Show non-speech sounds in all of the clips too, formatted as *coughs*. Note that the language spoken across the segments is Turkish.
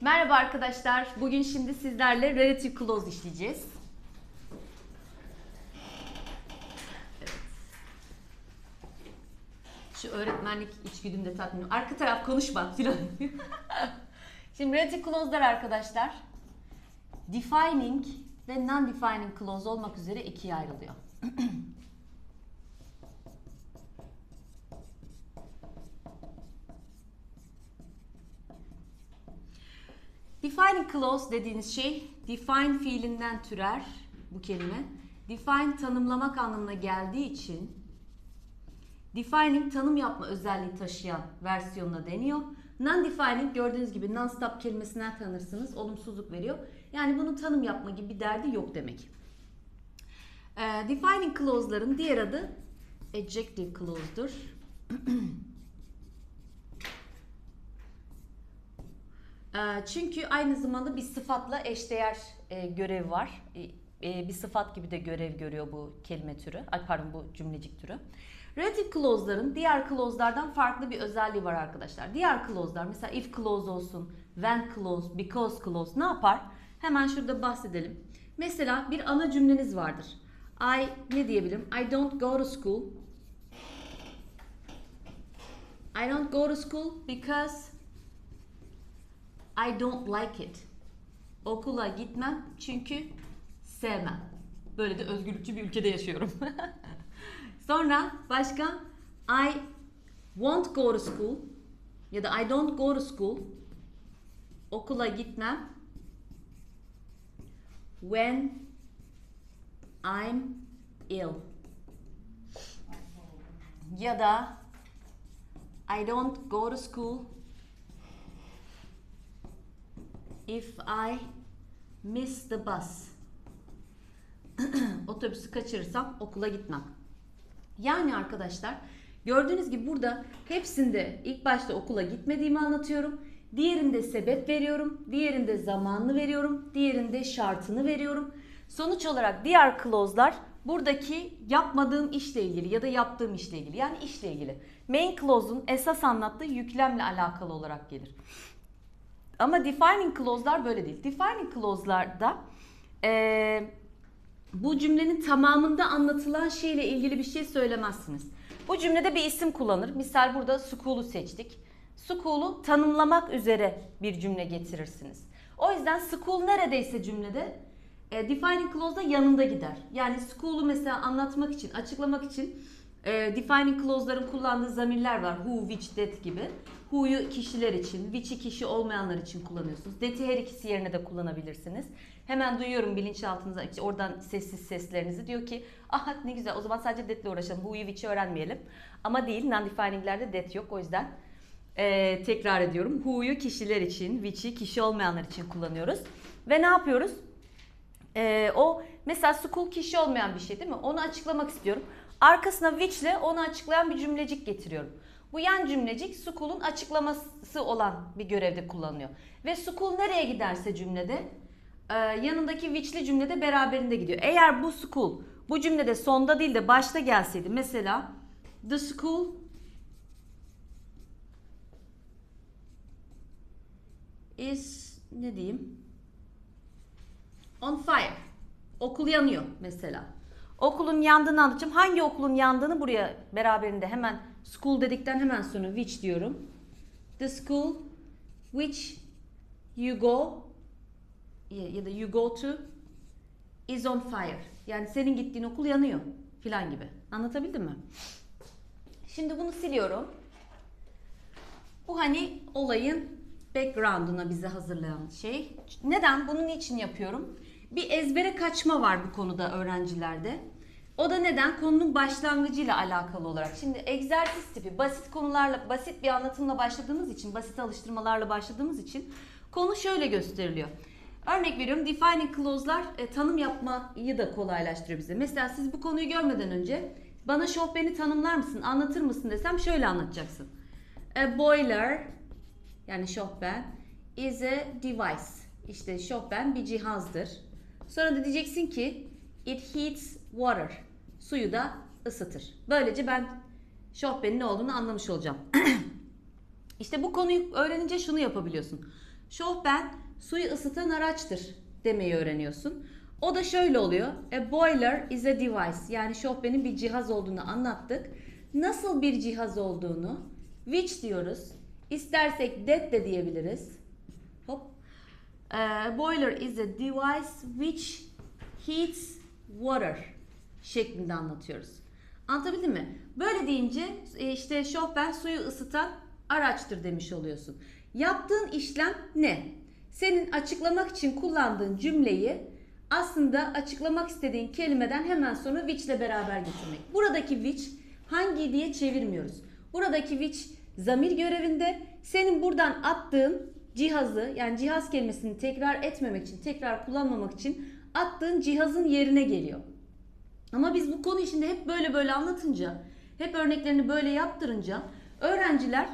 Merhaba arkadaşlar. Bugün şimdi sizlerle relative clause işleyeceğiz. Evet. Şu öğretmenlik içgüdümde tatmin. Arka taraf konuşma filan. *laughs* şimdi relative clause'lar arkadaşlar defining ve non-defining clause olmak üzere ikiye ayrılıyor. *clears throat* Defining clause dediğiniz şey define fiilinden türer bu kelime. Define tanımlamak anlamına geldiği için defining tanım yapma özelliği taşıyan versiyonuna deniyor. Non-defining gördüğünüz gibi non-stop kelimesinden tanırsınız. Olumsuzluk veriyor. Yani bunun tanım yapma gibi bir derdi yok demek. Ee, defining clause'ların diğer adı adjective clause'dur. *clears throat* Çünkü aynı zamanda bir sıfatla eşdeğer e, görev var. E, e, Bir sıfat gibi de görev görüyor bu kelime türü. Ay pardon bu cümlecik türü. Relative clause'ların diğer clause'lardan farklı bir özelliği var arkadaşlar. Diğer clause'lar mesela if clause olsun, when clause, because clause ne yapar? Hemen şurada bahsedelim. Mesela bir ana cümleniz vardır. I ne diyebilirim? I don't go to school. I don't go to school because I don't like it. Okula gitmem çünkü sevmem. Böyle de özgürlükçü bir ülkede yaşıyorum. *laughs* Sonra başka I won't go to school ya da I don't go to school. Okula gitmem when I'm ill. Ya da I don't go to school if I miss the bus. *clears throat* Otobüsü kaçırırsam okula gitmem. Yani arkadaşlar gördüğünüz gibi burada hepsinde ilk başta okula gitmediğimi anlatıyorum. Diğerinde sebep veriyorum, diğerinde zamanını veriyorum, diğerinde şartını veriyorum. Sonuç olarak diğer clause'lar buradaki yapmadığım işle ilgili ya da yaptığım işle ilgili yani işle ilgili. Main clause'un esas anlattığı yüklemle alakalı olarak gelir. Ama defining clause'lar böyle değil. Defining clause'larda eee, bu cümlenin tamamında anlatılan şeyle ilgili bir şey söylemezsiniz. Bu cümlede bir isim kullanır. Misal burada school'u seçtik. School'u tanımlamak üzere bir cümle getirirsiniz. O yüzden school neredeyse cümlede e, defining clause'da yanında gider. Yani school'u mesela anlatmak için, açıklamak için e, defining clause'ların kullandığı zamirler var. Who, which, that gibi. Who'yu kişiler için, which'i kişi olmayanlar için kullanıyorsunuz. That'i her ikisi yerine de kullanabilirsiniz. Hemen duyuyorum bilinçaltınıza oradan sessiz seslerinizi. Diyor ki ah ne güzel o zaman sadece that'le uğraşalım. Who'yu, which'i öğrenmeyelim. Ama değil non-defining'lerde that yok. O yüzden e, tekrar ediyorum. Who'yu kişiler için, which'i kişi olmayanlar için kullanıyoruz. Ve ne yapıyoruz? Ee, o mesela school kişi olmayan bir şey değil mi? Onu açıklamak istiyorum. Arkasına which ile onu açıklayan bir cümlecik getiriyorum. Bu yan cümlecik school'un açıklaması olan bir görevde kullanılıyor. Ve school nereye giderse cümlede e, yanındaki which'li cümlede beraberinde gidiyor. Eğer bu school bu cümlede sonda değil de başta gelseydi mesela the school is ne diyeyim on fire. Okul yanıyor mesela. Okulun yandığını anlatacağım. Hangi okulun yandığını buraya beraberinde hemen school dedikten hemen sonra which diyorum. The school which you go ya da you go to is on fire. Yani senin gittiğin okul yanıyor filan gibi. Anlatabildim mi? Şimdi bunu siliyorum. Bu hani olayın background'una bizi hazırlayan şey. Neden? Bunu niçin yapıyorum? Bir ezbere kaçma var bu konuda öğrencilerde. O da neden? Konunun başlangıcıyla alakalı olarak. Şimdi egzersiz tipi basit konularla, basit bir anlatımla başladığımız için, basit alıştırmalarla başladığımız için konu şöyle gösteriliyor. Örnek veriyorum defining clause'lar e, tanım yapmayı da kolaylaştırıyor bize. Mesela siz bu konuyu görmeden önce bana Chopin'i tanımlar mısın, anlatır mısın desem şöyle anlatacaksın. A boiler yani Chopin is a device. İşte Chopin bir cihazdır. Sonra da diyeceksin ki it heats water. Suyu da ısıtır. Böylece ben Chopin'in ne olduğunu anlamış olacağım. *clears throat* işte bu konuyu öğrenince şunu yapabiliyorsun. Şofben suyu ısıtan araçtır demeyi öğreniyorsun. O da şöyle oluyor. A boiler is a device. Yani şofbenin bir cihaz olduğunu anlattık. Nasıl bir cihaz olduğunu which diyoruz. İstersek that de diyebiliriz. Hop. A boiler is a device which heats water şeklinde anlatıyoruz. Anlatabildim mi? Böyle deyince e, işte şofben suyu ısıtan araçtır demiş oluyorsun. Yaptığın işlem ne? Senin açıklamak için kullandığın cümleyi aslında açıklamak istediğin kelimeden hemen sonra which ile beraber getirmek. Buradaki which hangi diye çevirmiyoruz. Buradaki which zamir görevinde senin buradan attığın cihazı yani cihaz kelimesini tekrar etmemek için, tekrar kullanmamak için attığın cihazın yerine geliyor. Ama biz bu konu içinde hep böyle böyle anlatınca, hep örneklerini böyle yaptırınca öğrenciler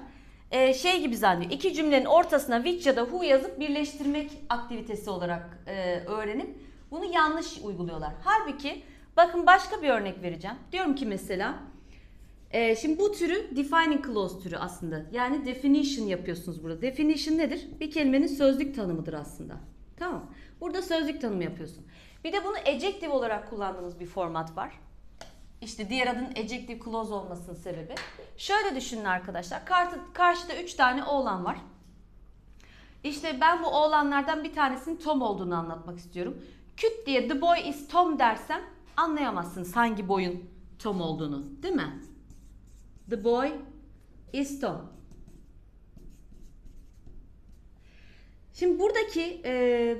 e, şey gibi zannediyor. İki cümlenin ortasına which ya da who yazıp birleştirmek aktivitesi olarak e, öğrenip bunu yanlış uyguluyorlar. Halbuki bakın başka bir örnek vereceğim. Diyorum ki mesela e, şimdi bu türü defining clause türü aslında. Yani definition yapıyorsunuz burada. Definition nedir? Bir kelimenin sözlük tanımıdır aslında. Tamam. Burada sözlük tanımı yapıyorsun. Bir de bunu adjective olarak kullandığımız bir format var. İşte diğer adın adjective clause olmasının sebebi. Şöyle düşünün arkadaşlar. Karşı, karşıda 3 tane oğlan var. İşte ben bu oğlanlardan bir tanesinin Tom olduğunu anlatmak istiyorum. Küt diye the boy is Tom dersem anlayamazsınız hangi boyun Tom olduğunu. Değil mi? The boy is Tom. Şimdi buradaki e,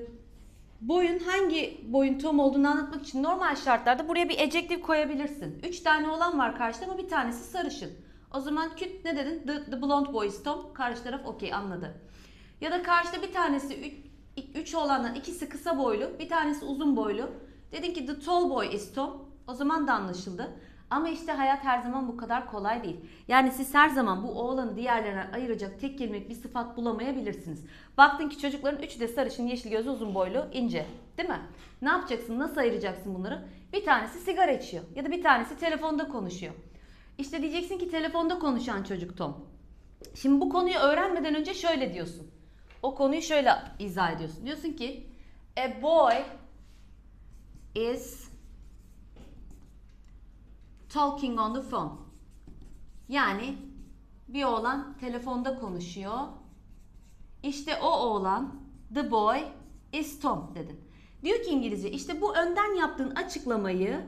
boyun hangi boyun Tom olduğunu anlatmak için normal şartlarda buraya bir adjective koyabilirsin. Üç tane olan var karşıda ama bir tanesi sarışın. O zaman küt ne dedin? The, the blonde boy is Tom. Karşı taraf okey anladı. Ya da karşıda bir tanesi üç, üç olandan ikisi kısa boylu, bir tanesi uzun boylu. Dedin ki the tall boy is Tom. O zaman da anlaşıldı. Ama işte hayat her zaman bu kadar kolay değil. Yani siz her zaman bu oğlanı diğerlerine ayıracak tek kelimelik bir sıfat bulamayabilirsiniz. Baktın ki çocukların üçü de sarışın, yeşil gözlü, uzun boylu, ince. Değil mi? Ne yapacaksın? Nasıl ayıracaksın bunları? Bir tanesi sigara içiyor ya da bir tanesi telefonda konuşuyor. İşte diyeceksin ki telefonda konuşan çocuk Tom. Şimdi bu konuyu öğrenmeden önce şöyle diyorsun. O konuyu şöyle izah ediyorsun. Diyorsun ki a boy is talking on the phone. Yani bir oğlan telefonda konuşuyor. İşte o oğlan the boy is Tom dedin. Diyor ki İngilizce işte bu önden yaptığın açıklamayı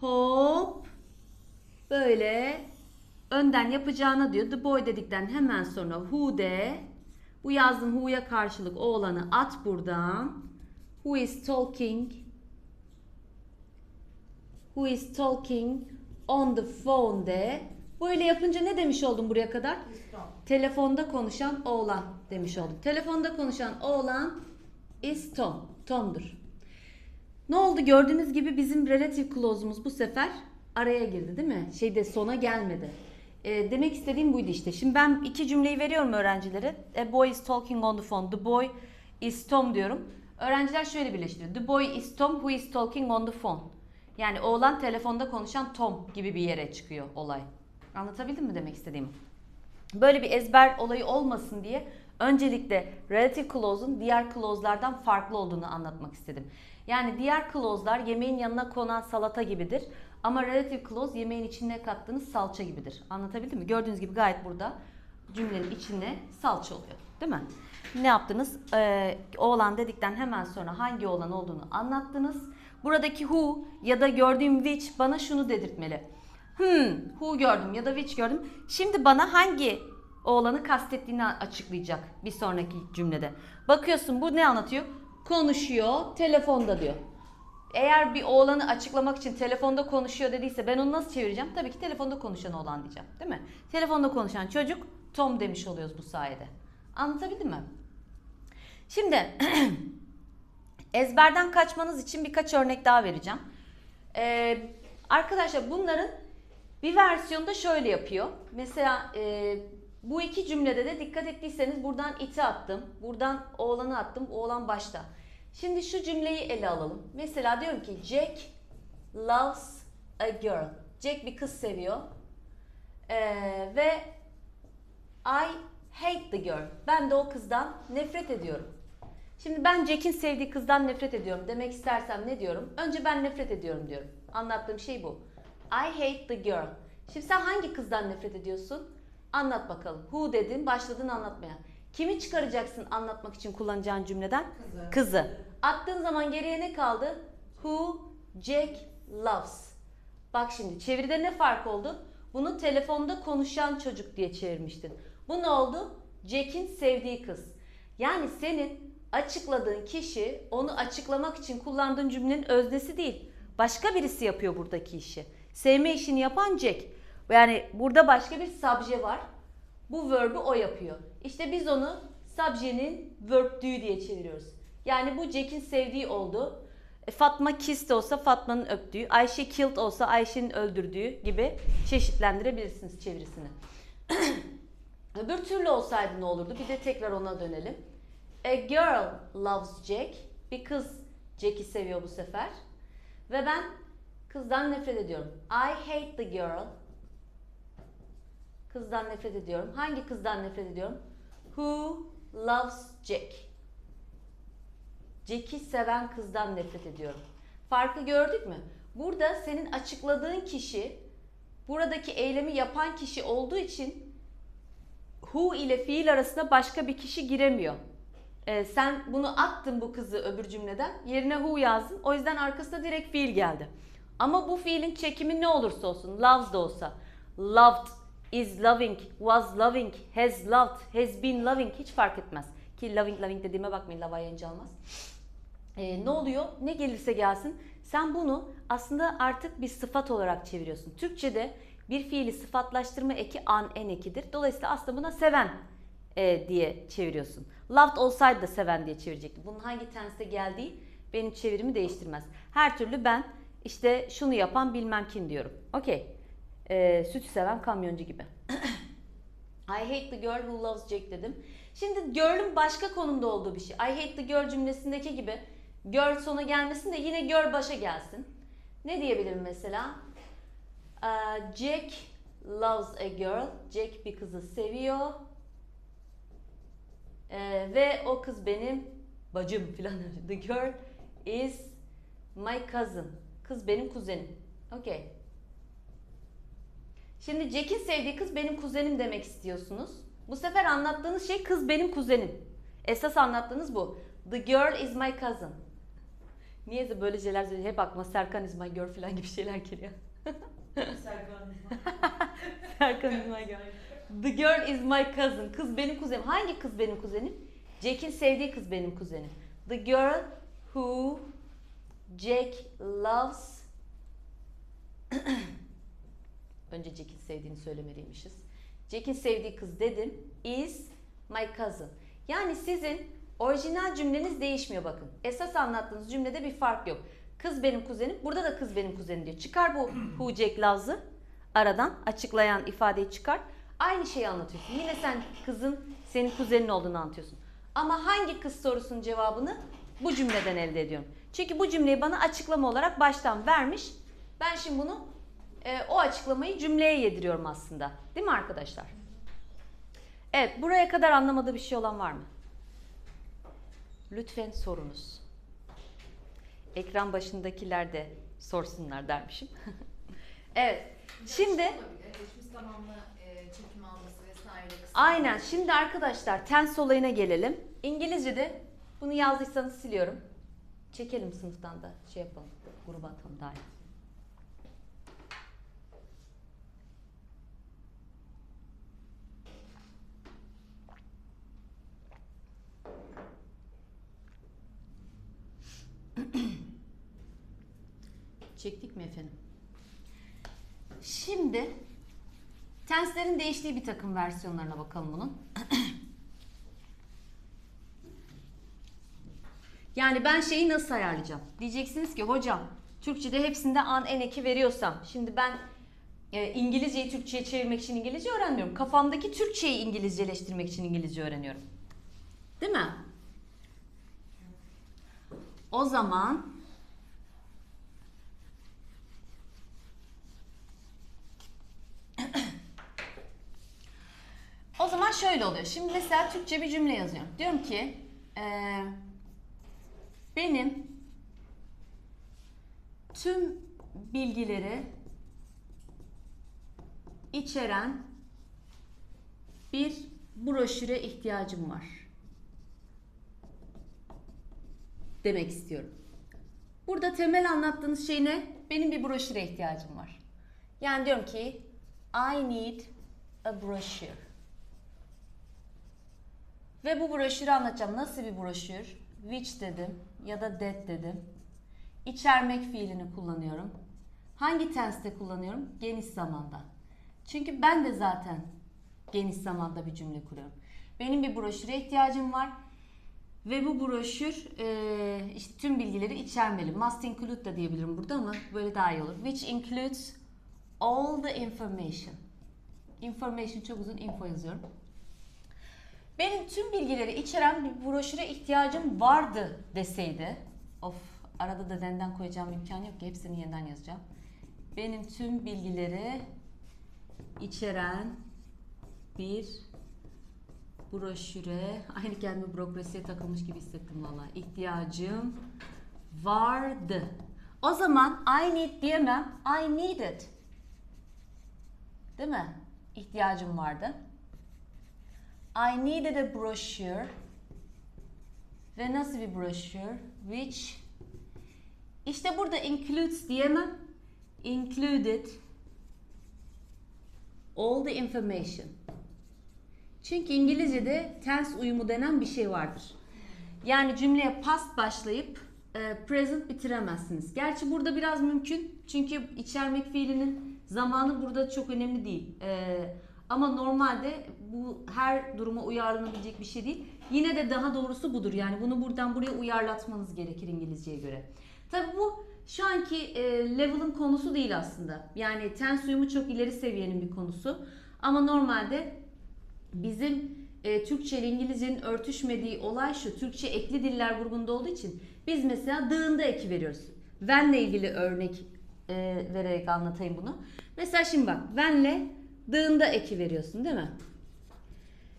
hop böyle önden yapacağına diyor. The boy dedikten hemen sonra who de bu yazdığın who'ya karşılık oğlanı at buradan. Who is talking? Who is talking on the phone de. Böyle yapınca ne demiş oldum buraya kadar? Telefonda konuşan oğlan demiş oldum. Telefonda konuşan oğlan is Tom. Tom'dur. Ne oldu? Gördüğünüz gibi bizim relative clause'umuz bu sefer araya girdi değil mi? Şeyde sona gelmedi. E, demek istediğim buydu işte. Şimdi ben iki cümleyi veriyorum öğrencilere. A boy is talking on the phone. The boy is Tom diyorum. Öğrenciler şöyle birleştiriyor. The boy is Tom who is talking on the phone. Yani oğlan telefonda konuşan Tom gibi bir yere çıkıyor olay. Anlatabildim mi demek istediğimi? Böyle bir ezber olayı olmasın diye öncelikle relative clause'un diğer clause'lardan farklı olduğunu anlatmak istedim. Yani diğer clause'lar yemeğin yanına konan salata gibidir. Ama relative clause yemeğin içine kattığınız salça gibidir. Anlatabildim mi? Gördüğünüz gibi gayet burada cümlenin içine salça oluyor. Değil mi? Ne yaptınız? Ee, oğlan dedikten hemen sonra hangi oğlan olduğunu anlattınız. Buradaki who ya da gördüğüm which bana şunu dedirtmeli. Hmm, who gördüm ya da which gördüm. Şimdi bana hangi oğlanı kastettiğini açıklayacak bir sonraki cümlede. Bakıyorsun bu ne anlatıyor? Konuşuyor, telefonda diyor. Eğer bir oğlanı açıklamak için telefonda konuşuyor dediyse ben onu nasıl çevireceğim? Tabii ki telefonda konuşan oğlan diyeceğim. Değil mi? Telefonda konuşan çocuk Tom demiş oluyoruz bu sayede. Anlatabildim mi? Şimdi *clears throat* ezberden kaçmanız için birkaç örnek daha vereceğim. Ee, arkadaşlar bunların bir versiyonu da şöyle yapıyor. Mesela e, bu iki cümlede de dikkat ettiyseniz buradan iti attım. Buradan oğlanı attım. Oğlan başta. Şimdi şu cümleyi ele alalım. Mesela diyorum ki Jack loves a girl. Jack bir kız seviyor. Ee, ve I hate the girl. Ben de o kızdan nefret ediyorum. Şimdi ben Jack'in sevdiği kızdan nefret ediyorum demek istersem ne diyorum? Önce ben nefret ediyorum diyorum. Anlattığım şey bu. I hate the girl. Şimdi sen hangi kızdan nefret ediyorsun? Anlat bakalım. Who dedin, başladın anlatmaya. Kimi çıkaracaksın anlatmak için kullanacağın cümleden? Kızı. Kızı. Attığın zaman geriye ne kaldı? Who Jack loves. Bak şimdi çeviride ne fark oldu? Bunu telefonda konuşan çocuk diye çevirmiştin. Bu ne oldu? Jack'in sevdiği kız. Yani senin açıkladığın kişi onu açıklamak için kullandığın cümlenin öznesi değil. Başka birisi yapıyor buradaki işi. Sevme işini yapan Jack. Yani burada başka bir subje var. Bu verb'ü o yapıyor. İşte biz onu subjenin verb do diye çeviriyoruz. Yani bu Jack'in sevdiği oldu. E, Fatma kissed olsa Fatma'nın öptüğü, Ayşe killed olsa Ayşe'nin öldürdüğü gibi çeşitlendirebilirsiniz çevirisini. *clears throat* Öbür türlü olsaydı ne olurdu? Bir de tekrar ona dönelim. A girl loves Jack. Bir kız Jack'i seviyor bu sefer. Ve ben kızdan nefret ediyorum. I hate the girl. Kızdan nefret ediyorum. Hangi kızdan nefret ediyorum? Who loves Jack? Jack'i seven kızdan nefret ediyorum. Farkı gördük mü? Burada senin açıkladığın kişi buradaki eylemi yapan kişi olduğu için who ile fiil arasında başka bir kişi giremiyor. Ee, sen bunu attın bu kızı öbür cümleden. Yerine who yazdın. O yüzden arkasına direkt fiil geldi. Ama bu fiilin çekimi ne olursa olsun, loves da olsa, loved, is loving, was loving, has loved, has been loving hiç fark etmez. Ki loving loving dediğime bakmayın lava yayıncı almaz. Ee, ne oluyor? Ne gelirse gelsin. Sen bunu aslında artık bir sıfat olarak çeviriyorsun. Türkçe'de bir fiili sıfatlaştırma eki an en ekidir. Dolayısıyla aslında buna seven e, diye çeviriyorsun. Loved olsaydı da seven diye çevirecektim. Bunun hangi tenste geldiği benim çevirimi değiştirmez. Her türlü ben işte şunu yapan bilmem kim diyorum. Okey. Ee, süt seven kamyoncu gibi. *coughs* I hate the girl who loves Jack dedim. Şimdi girl'ün başka konumda olduğu bir şey. I hate the girl cümlesindeki gibi girl sona gelmesin de yine girl başa gelsin. Ne diyebilirim mesela? Ee, Jack loves a girl. Jack bir kızı seviyor. Ve o kız benim bacım filan. *laughs* The girl is my cousin. Kız benim kuzenim. Okay. Şimdi Jack'in sevdiği kız benim kuzenim demek istiyorsunuz. Bu sefer anlattığınız şey kız benim kuzenim. Esas anlattığınız bu. The girl is my cousin. Niyeyse böyle şeyler söylüyor. Hep aklıma Serkan is my girl falan gibi şeyler geliyor. *laughs* Serkan. Serkan is my girl. The girl is my cousin. Kız benim kuzenim. Hangi kız benim kuzenim? Jack'in sevdiği kız benim kuzenim. The girl who Jack loves *clears throat* Önce Jack'in sevdiğini söylemeliymişiz. Jack'in sevdiği kız dedim. Is my cousin. Yani sizin orijinal cümleniz değişmiyor bakın. Esas anlattığınız cümlede bir fark yok. Kız benim kuzenim. Burada da kız benim kuzenim diyor. Çıkar bu who Jack loves'ı aradan açıklayan ifadeyi çıkar. Aynı şeyi anlatıyorsun. Yine sen kızın senin kuzenin olduğunu anlatıyorsun. Ama hangi kız sorusunun cevabını bu cümleden elde ediyorum. Çünkü bu cümleyi bana açıklama olarak baştan vermiş. Ben şimdi bunu e, o açıklamayı cümleye yediriyorum aslında. Değil mi arkadaşlar? Evet, buraya kadar anlamadığı bir şey olan var mı? Lütfen sorunuz. Ekran başındakiler de sorsunlar dermişim. *laughs* evet. Şimdi Geçmiş zamanlı aynen şimdi arkadaşlar tens olayına gelelim. İngilizce'de bunu yazdıysanız siliyorum. Çekelim sınıftan da şey yapalım. Gruba atalım daha *clears throat* iyi. Çektik mi efendim? Şimdi tenslerin değiştiği bir takım versiyonlarına bakalım bunun. *clears throat* yani ben şeyi nasıl ayarlayacağım? Diyeceksiniz ki hocam Türkçe'de hepsinde an en eki veriyorsam şimdi ben e, İngilizceyi Türkçe'ye çevirmek için İngilizce öğrenmiyorum. Kafamdaki Türkçeyi İngilizceleştirmek için İngilizce öğreniyorum. Değil mi? O zaman O zaman şöyle oluyor. Şimdi mesela Türkçe bir cümle yazıyorum. Diyorum ki eee, benim tüm bilgileri içeren bir broşüre ihtiyacım var. Demek istiyorum. Burada temel anlattığınız şey ne? Benim bir broşüre ihtiyacım var. Yani diyorum ki I need a brochure. Ve bu broşürü anlatacağım. Nasıl bir broşür? Which dedim ya da that dedim. İçermek fiilini kullanıyorum. Hangi tenste kullanıyorum? Geniş zamanda. Çünkü ben de zaten geniş zamanda bir cümle kuruyorum. Benim bir broşüre ihtiyacım var. Ve bu broşür eee, işte tüm bilgileri içermeli. Must include da diyebilirim burada ama böyle daha iyi olur. Which includes all the information. Information çok uzun info yazıyorum. Benim tüm bilgileri içeren bir broşüre ihtiyacım vardı deseydi. Of arada da denden koyacağım imkanı yok ki hepsini yeniden yazacağım. Benim tüm bilgileri içeren bir broşüre *laughs* aynı kendimi bürokrasiye takılmış gibi hissettim valla. İhtiyacım vardı. O zaman I need diyemem. I needed. Değil mi? İhtiyacım vardı. I needed a brochure. Ve nasıl bir brochure? Which işte burada includes diyemem. Included all the information. Çünkü İngilizce'de tense uyumu denen bir şey vardır. Yani cümleye past başlayıp e, present bitiremezsiniz. Gerçi burada biraz mümkün. Çünkü içermek fiilinin zamanı burada çok önemli değil. E, ama normalde bu her duruma uyarlanabilecek bir şey değil. Yine de daha doğrusu budur. Yani bunu buradan buraya uyarlatmanız gerekir İngilizceye göre. Tabi bu şu anki e, level'ın konusu değil aslında. Yani tense uyumu çok ileri seviyenin bir konusu. Ama normalde bizim e, Türkçe ile İngilizcenin örtüşmediği olay şu. Türkçe ekli diller grubunda olduğu için biz mesela dığında eki veriyoruz. When'le ilgili örnek e, vererek anlatayım bunu. Mesela şimdi bak when'le dığında eki veriyorsun değil mi?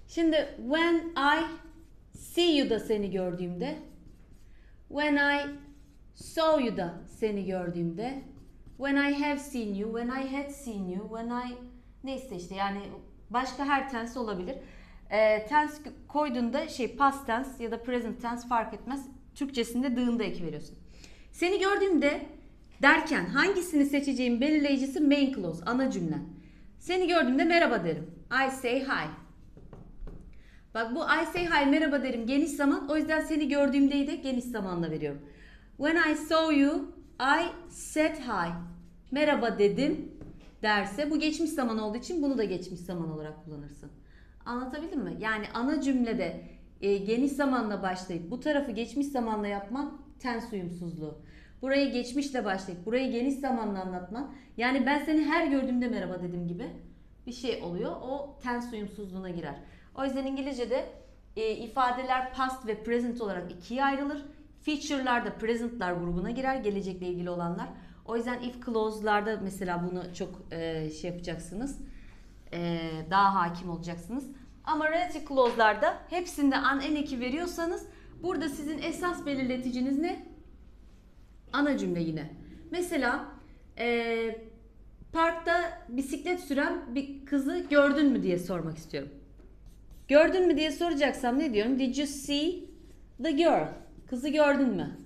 Şimdi when I see you da seni gördüğümde when I saw you da seni gördüğümde when I have seen you, when I had seen you, when I neyse işte yani başka her tense olabilir. Ee, tense koyduğunda şey past tense ya da present tense fark etmez. Türkçesinde dığında eki veriyorsun. Seni gördüğümde derken hangisini seçeceğim belirleyicisi main clause, ana cümlen. Seni gördüğümde merhaba derim. I say hi. Bak bu I say hi merhaba derim geniş zaman. O yüzden seni gördüğümdeyi de geniş zamanla veriyorum. When I saw you, I said hi. Merhaba dedim derse bu geçmiş zaman olduğu için bunu da geçmiş zaman olarak kullanırsın. Anlatabildim mi? Yani ana cümlede e, geniş zamanla başlayıp bu tarafı geçmiş zamanla yapman tens uyumsuzluğu. Burayı geçmişle başlayıp burayı geniş zamanla anlatman. Yani ben seni her gördüğümde merhaba dedim gibi bir şey oluyor. O tens uyumsuzluğuna girer. O yüzden İngilizce'de e, ifadeler past ve present olarak ikiye ayrılır. Feature'lar da present'lar grubuna girer. Gelecekle ilgili olanlar. O yüzden if clause'larda mesela bunu çok e, şey yapacaksınız. E, daha hakim olacaksınız. Ama relative clause'larda hepsinde an en eki veriyorsanız burada sizin esas belirleticiniz ne? Ana cümle yine. Mesela e, parkta bisiklet süren bir kızı gördün mü diye sormak istiyorum. Gördün mü diye soracaksam ne diyorum? Did you see the girl? Kızı gördün mü?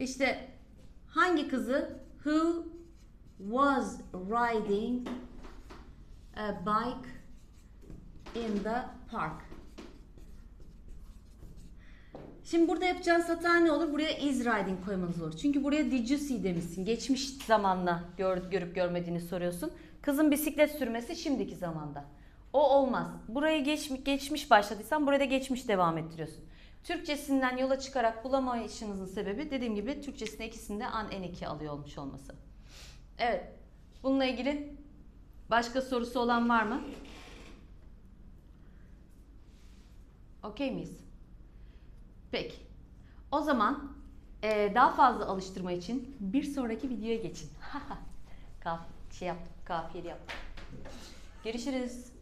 İşte hangi kızı? Who was riding a bike in the park? Şimdi burada yapacağınız hata ne olur? Buraya is riding koymanız olur. Çünkü buraya did you see demişsin. Geçmiş zamanla gör, görüp görmediğini soruyorsun. Kızın bisiklet sürmesi şimdiki zamanda. O olmaz. Burayı geçmiş, geçmiş başladıysan buraya da geçmiş devam ettiriyorsun. Türkçesinden yola çıkarak bulamayışınızın sebebi dediğim gibi Türkçesinde ikisinde an en iki alıyor olmuş olması. Evet. Bununla ilgili başka sorusu olan var mı? Okey miyiz? Peki. O zaman eee, daha fazla alıştırma için bir sonraki videoya geçin. *laughs* Kaf şey yaptım, kafiyeli yaptım. Görüşürüz.